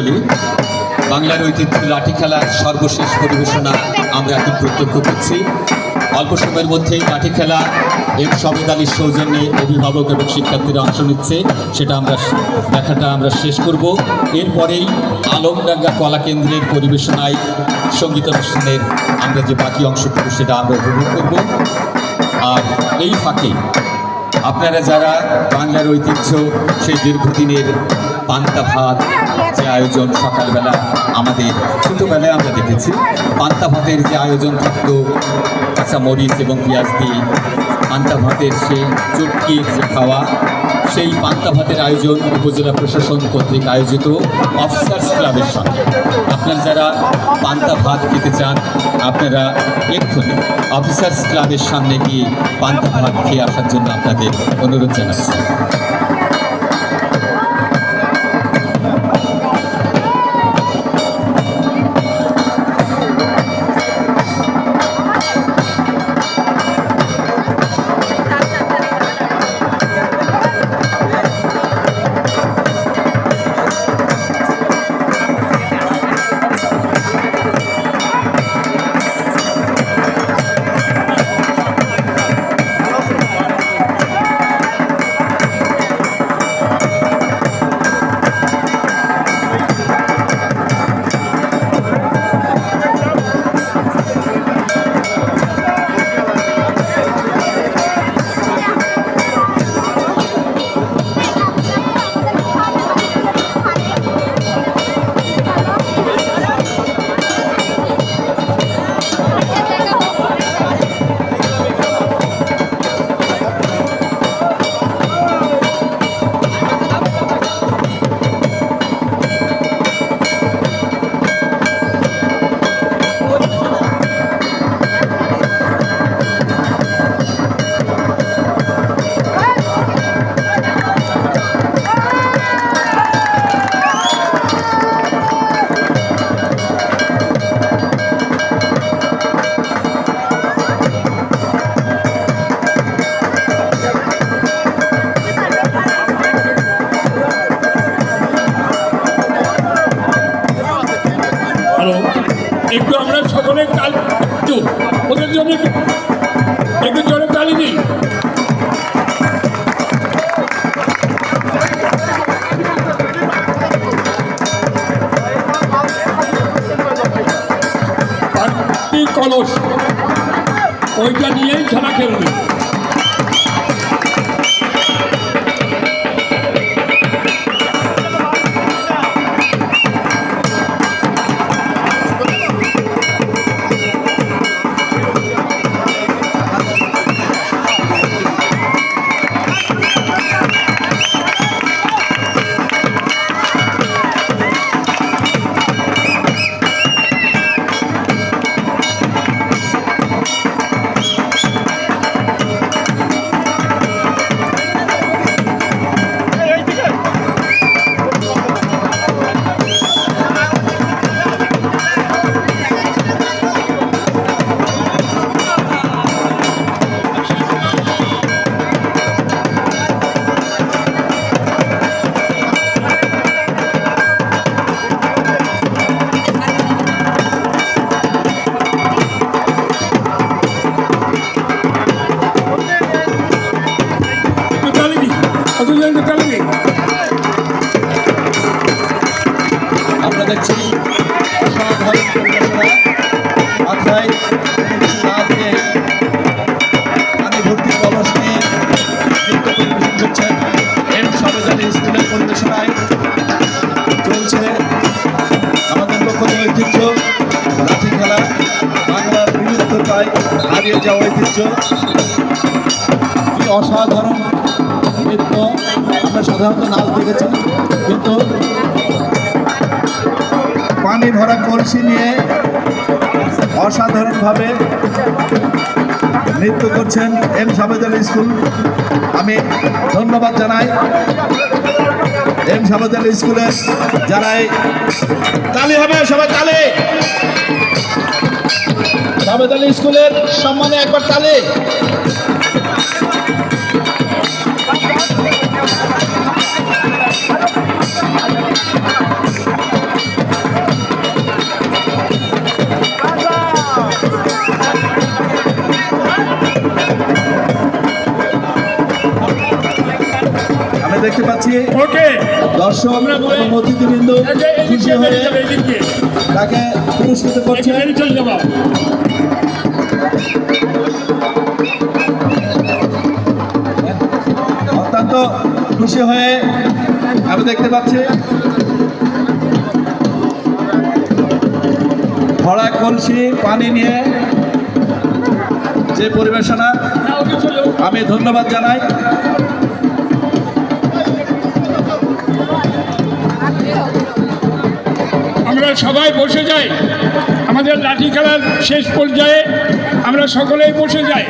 মণ্ডলী বাংলার ঐতিহ্য লাঠি খেলার সর্বশেষ পরিবেশনা আমরা এখন প্রত্যক্ষ করছি। অল্প সময়ের মধ্যেই লাঠি খেলা এম সবেদ আলীর সৌজন্যে অভিভাবক এবং শিক্ষার্থীরা অংশ নিচ্ছে, সেটা আমরা দেখাটা আমরা শেষ করব। এরপরেই আলমডাঙ্গা কলা কেন্দ্রের পরিবেশনায় সংগীত অনুষ্ঠানের আমরা যে বাকি অংশটুকু সেটা আমরা উপভোগ করব। আর এই ফাঁকে আপনারা যারা বাংলার ঐতিহ্য সেই দীর্ঘদিনের পান্তা ভাত যে আয়োজন সকালবেলা আমাদের, ছোটোবেলায় আমরা দেখেছি। পান্তা ভাতের যে আয়োজন থাকতো কাঁচা মরিচ এবং পেঁয়াজ দিয়ে, পান্তা ভাতের সেই চটকির যে খাওয়া, সেই পান্তা ভাতের আয়োজন উপজেলা প্রশাসন কর্তৃক আয়োজিত অফিসার্স ক্লাবের সঙ্গে। আপনারা যারা পান্তা ভাত খেতে চান, আপনারা এক্ষুনি অফিসার্স ক্লাবের সামনে গিয়ে পান্তা ভাত খেয়ে আসার জন্য আপনাদের অনুরোধ জানাচ্ছি। একটু আমরা সকলে কাল একটু, ওদের জন্য একটু জোরে তালি দিই। কলস। ওইটা নিয়েই খেলা খেলবে। হারিয়ে যাওয়া ঐতিহ্য কি অসাধারণ নৃত্য। আমরা সাধারণত নাচ দেখেছি কিন্তু পানি ভরা কলসি নিয়ে অসাধারণভাবে নৃত্য করছেন এম সাবেদ আলী স্কুল। আমি ধন্যবাদ জানাই এম সাবেদ আলী স্কুলের যারা এই তালি হবে, সবাই তালি। সাবেদ আলী স্কুলের সম্মানে একবার তালি। দেখতে পাচ্ছি ওকে। দর্শক অতিথিবৃন্দ খুশি হয়ে তাকে পুরস্কৃত করছে অত্যন্ত খুশি হয়ে আমি দেখতে পাচ্ছি। ভরা কলসি পানি নিয়ে যে পরিবেশনা আমি ধন্যবাদ জানাই। আমরা সবাই বসে যাই। আমাদের লাঠি খেলার শেষ পর্যায়ে আমরা সকলেই বসে যাই।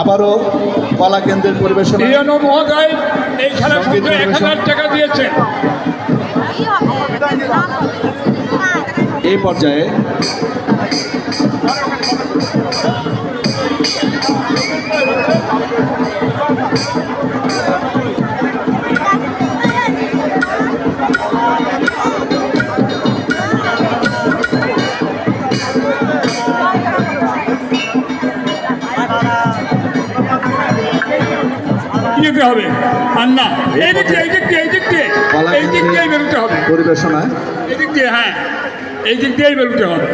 আবারও কলা কেন্দ্রের পরিবেশন প্রিয়ন মহোদয় এই খেলার মধ্যে এক হাজার টাকা দিয়েছে। এই পর্যায়ে যেতে হবে। আর না এই দিক দিয়ে এই দিক দিয়ে এই দিক দিয়ে এই দিক দিয়েই বেরোতে হবে। পরিবেশনায়। এই দিক দিয়ে হ্যাঁ এই দিক দিয়েই বেরোতে হবে।